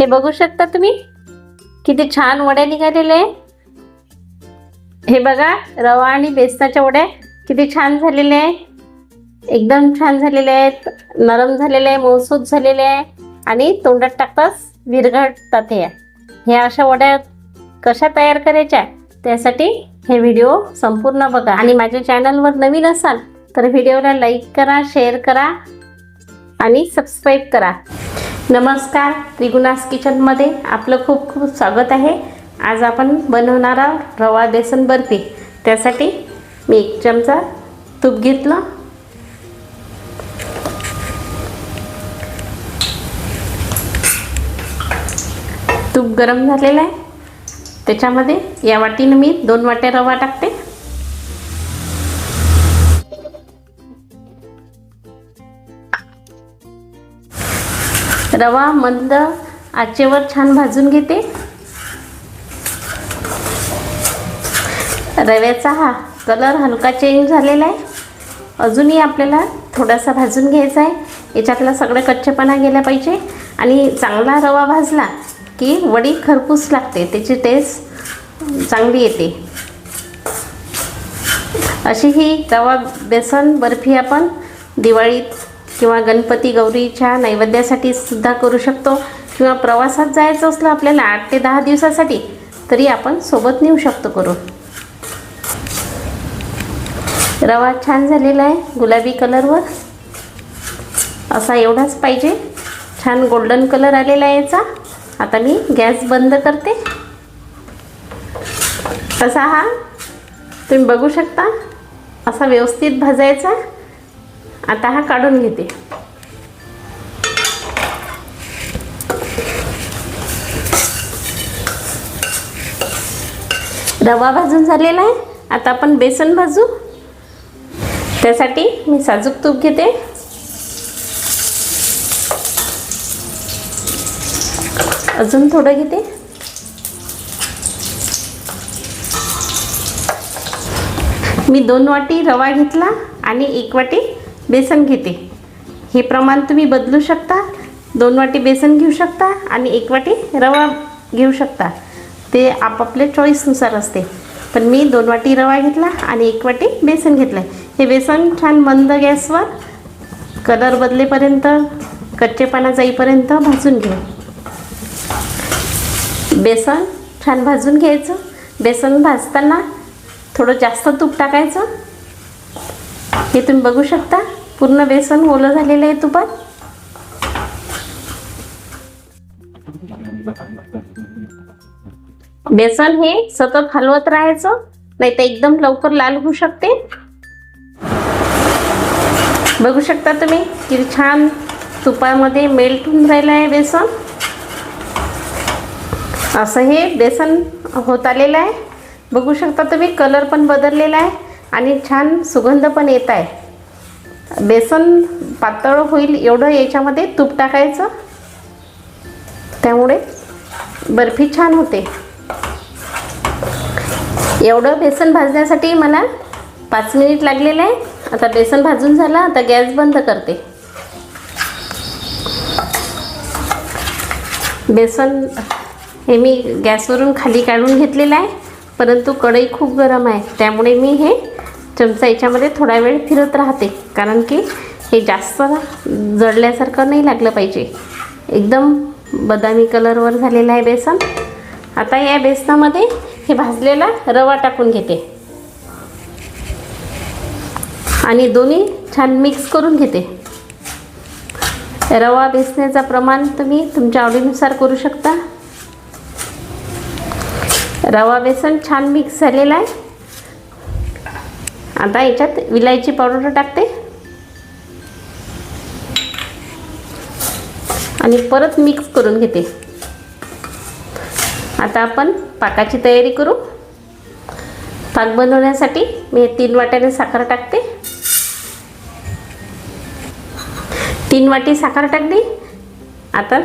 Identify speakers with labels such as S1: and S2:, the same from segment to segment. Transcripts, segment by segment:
S1: हे बघू शकता तुम्ही? किती छान वड्या निघालेले आहे. हे बघा रवा आणि बेसनाच्या वड्या किती छान झालेल्या आहे. एकदम छान झालेले आहेत. नरम झालेले आहे मऊसूत झालेले आहे. आणि तोंडात टाकताच विरघळतात या ह्या अशा वड्या कशा तयार करायच्या? त्यासाठी हे व्हिडिओ संपूर्ण बघा. आणि माझ्या चॅनलवर नवीन असाल तर व्हिडिओला लाईक करा शेअर करा आणि सबस्क्राईब करा. नमस्कार त्रिगुणास किचनमध्ये आपलं खूप खूप स्वागत आहे. आज आपण बनवणार आहोत रवा बेसन बर्फी. त्यासाठी मी एक चमचा तूप घेतलं. तूप गरम झालेलं आहे. त्याच्यामध्ये या वाटीनं मी दोन वाट्या रवा टाकते. रवा मंद आचेवर छान भाजून घेते. रव्याचा हा कलर हलका चेंज झालेला आहे. अजूनही आपल्याला थोडासा भाजून घ्यायचा आहे. याच्यातला सगळं कच्चेपणा गेला पाहिजे. आणि चांगला रवा भाजला की वडी खरपूस लागते. त्याची टेस्ट चांगली येते. अशी ही रवा बेसन बर्फी आपण दिवाळीत किंवा गणपती गौरीच्या नैवेद्यासाठी सुद्धा करू शकतो. किंवा प्रवासात जायचं असलं आपल्याला आठ ते दहा दिवसासाठी तरी आपण सोबत नेऊ शकतो करून. रवा छान झालेला आहे गुलाबी कलरवर. असा एवढाच पाहिजे. छान गोल्डन कलर आलेला आहे याचा. आता मी गॅस बंद करते. तसा हा. तुम्ही बघू शकता. असा व्यवस्थित भाजायचा. आता हा काढून घेते. रवा भाजून झालेला आहे. आता आपण बेसन भाजू. त्यासाठी मी साजूक तूप घेते. अजून थोडं घेते. मी दोन वाटी रवा घेतला आणि एक वाटी बेसन घेते. हे प्रमाण तुम्ही बदलू शकता. दोन वाटी बेसन घेऊ शकता आणि एक वाटी रवा घेऊ शकता. ते आपापल्या चॉईसनुसार असते. पण मी दोन वाटी रवा घेतला आणि एक वाटी बेसन घेतलं हे बेसन छान मंद गॅसवर कलर बदलेपर्यंत कच्चेपणा जाईपर्यंत भाजून घेऊ बेसन छान भाजून घ्यायचं. बेसन भाजताना थोडं जास्त तूप टाकायचं. हे तुम्ही बघू शकता. पूर्ण बेसन ओलं झालेलं आहे तुपात? बेसन हे सतत हलवत राहायचं नाही तर एकदम लवकर लाल होऊ शकते. बघू शकता तुम्ही किती छान तुपामध्ये मेल्ट होऊन राहिलं आहे बेसन. असं हे बेसन होत आलेलं आहे. बघू शकता तुम्ही कलर पण बदललेला आहे आणि छान सुगंध पण येत आहे. बेसन पातळ होईल एवढं याच्यामध्ये तूप टाकायचं. त्यामुळे बर्फी छान होते. एवढं बेसन भाजण्यासाठी मला पाच मिनिट लागलेलं आहे. आता बेसन भाजून झालं आता गॅस बंद करते. बेसन हे मी गॅसवरून खाली काढून घेतलेलं आहे परंतु कढई खूप गरम आहे त्यामुळे मी हे चमचा याच्यामध्ये थोडा वेळ फिरत राहते. कारण की हे जास्त जळल्यासारखं नाही लागलं पाहिजे. एकदम बदामी कलरवर झालेलं आहे बेसन. आता या बेसनामध्ये हे भाजलेला रवा टाकून घेते. आणि दोन्ही छान मिक्स करून घेते. रवा बेसण्याचं प्रमाण तुम्ही तुमच्या आवडीनुसार करू शकता. रवा बेसन छान मिक्स झालेला आहे. आता याच्यात विलायची पावडर टाकते. आणि परत मिक्स करून घेते. आता आपण पाकाची तयारी करू. पाक बनवण्यासाठी मी तीन वाट्याने साखर टाकते. तीन वाटी साखर टाकली. आता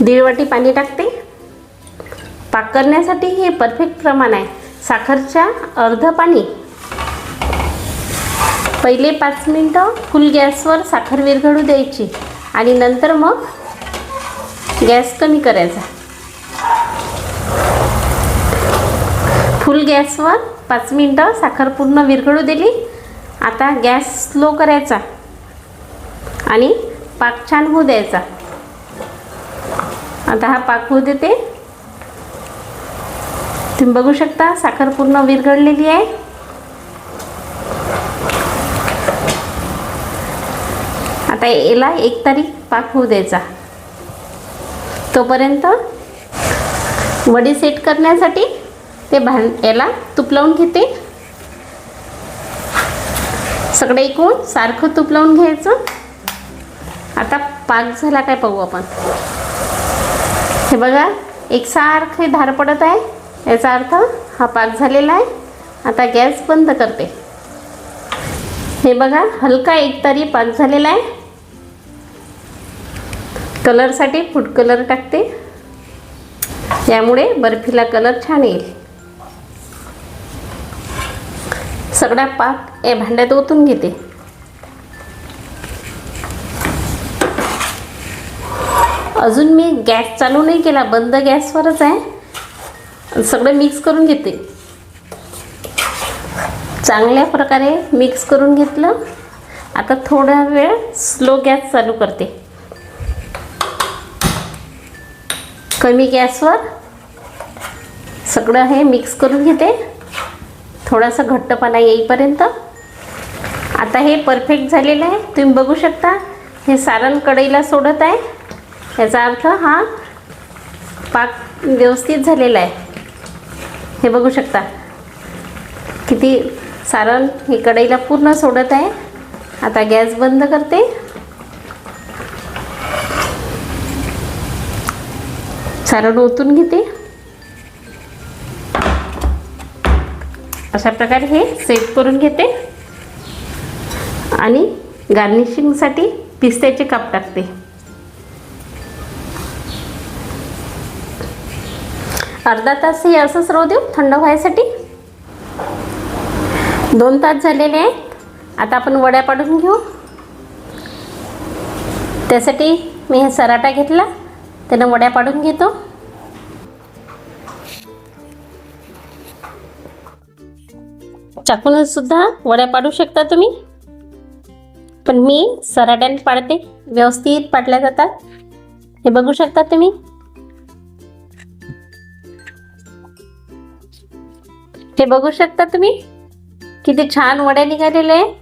S1: दीड वाटी पाणी टाकते. पाक करण्यासाठी हे परफेक्ट प्रमाण आहे. साखरच्या अर्ध पाणी. पहिले पाच मिनटं फुल गॅसवर साखर विरघळू द्यायची आणि नंतर मग गॅस कमी करायचा. फुल गॅसवर पाच मिनटं साखर पूर्ण विरघळू दिली. आता गॅस स्लो करायचा आणि पाक छान होऊ द्यायचा. आता हा पाक होऊ देते. तुम्ही बघू शकता साखर पूर्ण विरघळलेली आहे. आता याला एक तारीख पाक होऊ द्यायचा. तोपर्यंत वडी सेट करण्यासाठी ते भां याला तूप लावून घेते. सगळे एकूण सारखं तूप लावून घ्यायचं. आता पाक झाला काय पाहू आपण. हे बघा एकसारखे धार पडत आहे. याचा अर्थ हा पाक झालेला आहे. आता गॅस बंद करते. हे बघा हलका एक तरी पाक झालेला आहे. कलरसाठी फूड कलर टाकते. यामुळे बर्फीला कलर छान येईल. सगळा पाक या भांड्यात ओतून घेते. अजून मी गॅस चालू नाही केला बंद गॅसवरच आहे. सगळं मिक्स करून घेते. चांगल्या प्रकारे मिक्स करून घेतलं. आता थोडा वेळ स्लो गॅस चालू करते. कमी गॅसवर सगळं हे मिक्स करून घेते. थोडासा घट्टपणा येईपर्यंत. आता हे परफेक्ट झालेलं आहे. तुम्ही बघू शकता हे सारण कढईला सोडत आहे. याचा अर्थ हा पाक व्यवस्थित झालेला आहे. हे बघू शकता. किती सारण हे कढईला पूर्ण सोडत आहे. आता गॅस बंद करते. सारण ओतून घेते. अशा प्रकारे हे सेट करून घेते. आणि गार्निशिंगसाठी पिस्त्याचे काप टाकते. अर्धा तास हे असंच राहू देऊ थंड व्हायसाठी. दोन तास झालेले आहेत. आता आपण वड्या पाडून घेऊ. त्यासाठी मी हे सराटा घेतला त्यानं वड्या पाडून घेतो. चाकून सुद्धा वड्या पाडू शकता तुम्ही. पण मी सराट्याने पाडते. व्यवस्थित पाडल्या जातात. हे बघू शकता तुम्ही. हे बघू शकता तुम्ही? किती छान वड्या निघालेल्या आहे.